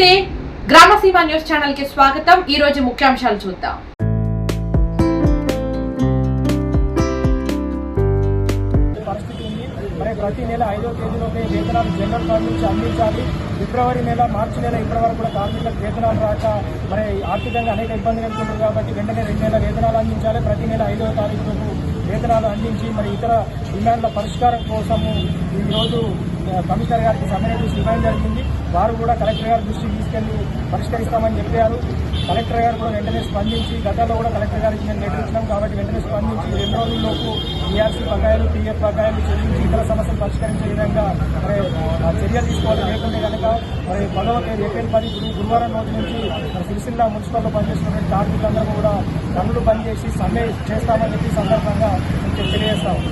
నమస్తే. గ్రామసీమ న్యూస్ ఛానల్కి స్వాగతం. ఈ రోజు ముఖ్యాంశాలు చూద్దాం. పరిస్థితి ఉంది. మరి ప్రతి నెల ఐదో తేదీలోనే వేతనాలు జనరల్ ఫండ్ నుంచి అందించాలి. ఫిబ్రవరి నెల మార్చి నెల ఇప్పటి వరకు కూడా కార్మికులకు వేతనాలు రాక మరి ఆర్థికంగా అనేక ఇబ్బందులు ఎదుర్కొంటారు కాబట్టి వెంటనే రెండు నెలల వేతనాలు అందించాలి. ప్రతి నెల ఐదో తారీఖు వేతనాలు అందించి మరి ఇతర డిమాండ్ల పరిష్కారం కోసము ఈరోజు కమిషనర్ గారికి సమ్మె నోటీస్ ఇవ్వడం జరిగింది. వారు కూడా కలెక్టర్ గారి దృష్టికి తీసుకెళ్ళి పరిష్కరిస్తామని చెప్పారు. కలెక్టర్ గారు కూడా వెంటనే స్పందించి గతంలో కూడా కలెక్టర్ గారికి మేము లెటర్ ఇచ్చినాం కాబట్టి వెంటనే స్పందించి రెండు రోజుల్లోపు ఈఆర్సీ బకాయిలు టీఎఫ్ బకాయిలు చెల్లించి ఇతర సమస్యలు పరిష్కరించే విధంగా మరి ఆ, చర్యలు తీసుకోవాలి. లేకుంటే కనుక మరి పదవ తేదీ ఏప్రిల్ పది గురువారం రోజు నుంచి సిరిసిల్ల మున్సిపల్లో పనిచేస్తున్నటువంటి కార్మికులందరూ కూడా పనులు బంద్ చేసి సమ్మె చేస్తామని చెప్పి సందర్భంగా తెలియజేస్తాము.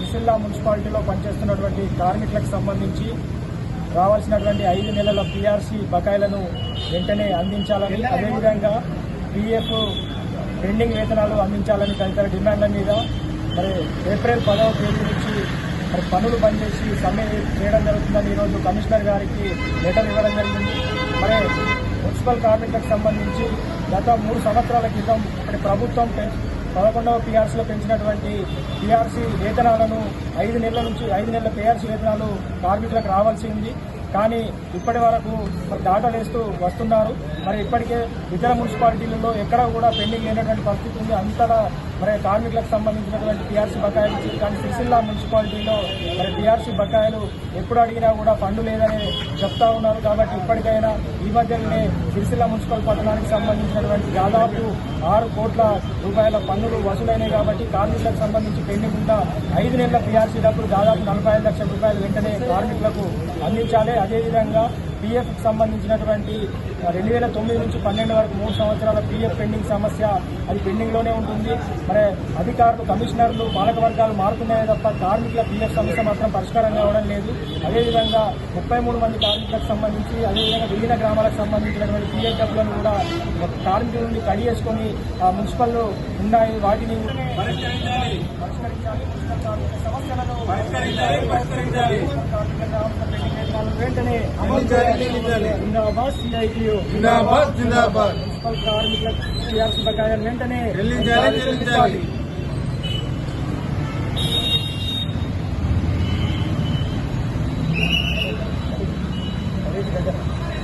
సిరిసిల్ల మున్సిపాలిటీలో పనిచేస్తున్నటువంటి కార్మికులకు సంబంధించి రావాల్సినటువంటి ఐదు నెలల పీఆర్సీ బకాయిలను వెంటనే అందించాలని అదేవిధంగా పీఎఫ్ పెండింగ్ వేతనాలు అందించాలని తదితర డిమాండ్ల మీద మరి ఏప్రిల్ పదవ తేదీ నుంచి మరి పనులు బంద్ చేసి సమ్మె చేయడం జరుగుతుందని ఈరోజు కమిషనర్ గారికి లెటర్ ఇవ్వడం జరిగింది. మరి మున్సిపల్ కార్మికులకు సంబంధించి గత మూడు సంవత్సరాల క్రితం మరి ప్రభుత్వం పెంచ్- పదకొండవ పీఆర్సీలో పెంచినటువంటి పీఆర్సీ వేతనాలను ఐదు నెలల నుంచి ఐదు నెలల పీఆర్సీ వేతనాలు కార్మికులకు రావాల్సి ఉంది. కానీ ఇప్పటి వరకు దాటలేస్తూ వస్తున్నారు. మరి ఇప్పటికే ఇతర మున్సిపాలిటీలలో ఎక్కడా కూడా పెండింగ్ లేనటువంటి పరిస్థితి ఉంది. అంతగా మరి కార్మికులకు సంబంధించినటువంటి టీఆర్సీ బకాయిలు ఇచ్చి కానీ సిరిసిల్ల మున్సిపాలిటీలో మరి టీఆర్సీ బకాయిలు ఎప్పుడు అడిగినా కూడా ఫండ్ లేదని చెప్తా ఉన్నారు. కాబట్టి ఇప్పటికైనా ఈ మధ్యనే సిరిసిల్ల మున్సిపల్ పట్టణానికి సంబంధించినటువంటి దాదాపు ఆరు కోట్ల రూపాయల పన్నులు వసూలైనాయి కాబట్టి కార్మికులకు సంబంధించి పెండింగ్ ఉన్న ఐదు నెలల టీఆర్సీ డబ్బులు దాదాపు నలభై ఐదు లక్షల రూపాయలు వెంటనే కార్మికులకు అందించాలి. అదేవిధంగా పీఎఫ్ సంబంధించినటువంటి రెండు వేల తొమ్మిది నుంచి పన్నెండు వరకు మూడు సంవత్సరాల పీఎఫ్ పెండింగ్ సమస్య అది పెండింగ్లోనే ఉంటుంది. మరి అధికారులు కమిషనర్లు పాలక వర్గాలు మారుతున్నాయే తప్ప కార్మికుల పీఎఫ్ సమస్య మాత్రం పరిష్కారం కావడం లేదు. అదేవిధంగా ముప్పై మూడు మంది కార్మికులకు సంబంధించి అదేవిధంగా విలీన గ్రామాలకు సంబంధించినటువంటి పీఎఫ్ డబ్బులను కూడా కార్మికుల నుండి కడి చేసుకొని ఆ మున్సిపల్లో ఉన్నాయి. వాటిని పరిష్కరించాలి. మున్సిపల్ సమస్యలను పరిష్కరించాలి. వేతనాలను వెంటనే అమలు చేయాలి జిందాబాద్ సిఐటియు జిందాబాద్ జిందాబాద్. మున్సిపల్ వెంటనే చెల్లించాలి, చెల్లించాలి.